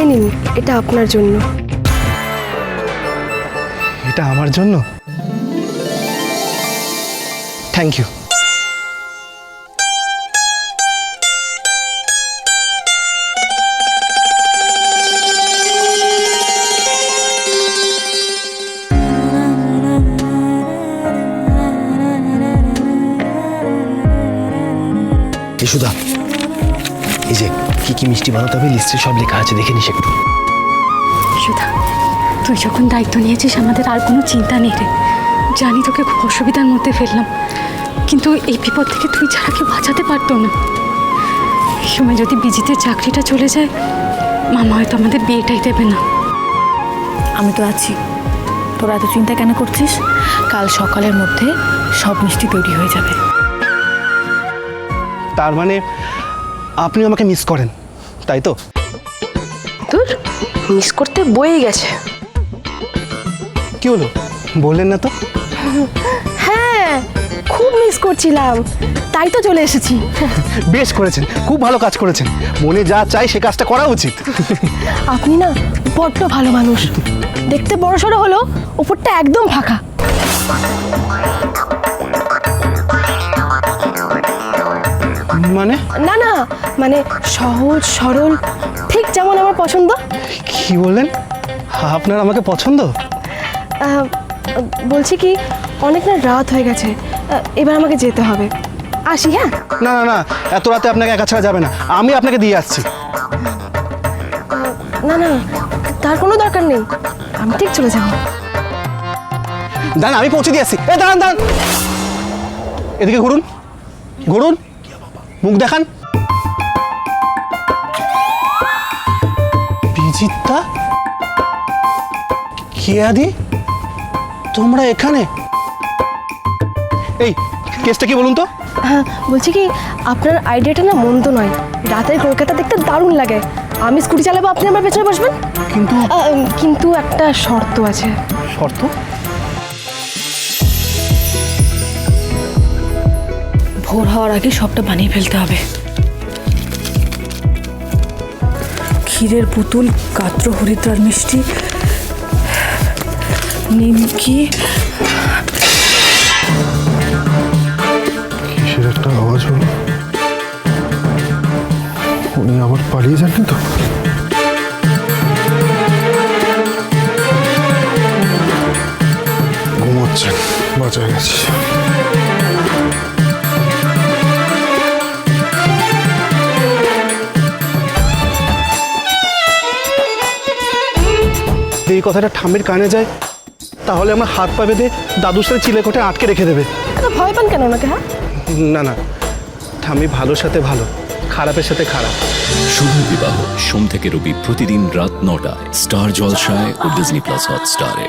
এ নিন এটা আপনার জন্য। এটা আমার জন্য? থ্যাংক ইউ সুধা এই যে কি কি মিষ্টি বানাতে হবে লিস্টে সব লেখা আছে দেখে নিস একটু। সুধা তুই যখন দায়িত্ব নিয়েছিস আমাদের আর কোনো চিন্তা নেই রে। জানি তোকে খুব অসুবিধার মধ্যে ফেললাম কিন্তু এই বিপদ থেকে তুই ছাড়া কেউ বাঁচাতে পারতো না। এই সময় যদি বিজিতে চাকরিটা চলে যায় মামা হয়তো আমাদের বিয়েটাই দেবে না। আমি তো আছি। তোরা এত চিন্তা কেন করছিস? কাল সকালের মধ্যে সব মিষ্টি তৈরি হয়ে যাবে। তার মানে আপনি আমাকে মিস করেন তাই তো? তোর মিস করতে বয়ে গেছে। কি হলো? বললেন না তো? হ্যাঁ খুব মিস করছিলাম তাই তো চলে এসেছি। বেশ করেছেন খুব ভালো কাজ করেছেন। মনে যা চাই সে কাজটা করা উচিত। আপনি না বড্ড ভালো মানুষ। দেখতে বড় সড়ো হলো উপরটা একদম ফাঁকা। মানে? না না মানে সহজ সরল ঠিক যেমন আমার পছন্দ। কি বললেন? আপনার আমাকে পছন্দ? বলছি কি অনেক না রাত হয়ে গেছে। এবার আমাকে যেতে হবে। আসি হ্যাঁ? না না না এত রাতে আপনাকে একা ছাড়া যাবে না। আমি আপনাকে দিয়ে আসছি। না না তার কোনো দরকার নেই। আমি ঠিক চলে যাব। দাঁড়ান আমি পৌঁছে দিয়ে আসছি। এ দাঁড়ান দাঁড়ান। এদিকে ঘুরুন। ঘুরুন। মুখ দেখান। বিজিতা কেয়াদি তোমরা এখানে? এই কেসটা কি বলুন তো? হ্যাঁ বলছি কি আপনার আইডিয়াটা না মন্দ নয়। রাতের কলকাতা দেখতে দারুণ লাগে। আমি স্কুটি চালাবো আপনি আমার পেছনে বসবেন? কিন্তু কিন্তু একটা শর্ত আছে। শর্ত? ভোর হওয়ার আগে সবটা বানিয়ে ফেলতে হবে। ক্ষীরের পুতুল গাত্র হরিদ্রার মিষ্টি, নিমকি। একটা আওয়াজ হলো। উনি আবার পালিয়ে যাননি তো? ঘুমাচ্ছেন বাঁচা গেছে। এই কথাটা ঠাম্মির কানে যায় তাহলে আমার হাত পা বেঁধে দাদুর সাথে চিলেকোঠে আটকে রেখে দেবে। ভয় পান কেন ওনাকে হ্যাঁ? না না ঠাম্মি ভালোর সাথে ভালো খারাপের সাথে খারাপ। শুভ বিবাহ সোম থেকে রবি প্রতিদিন রাত নটায় স্টার জলসায় ও ডিজনি প্লাস হটস্টারে।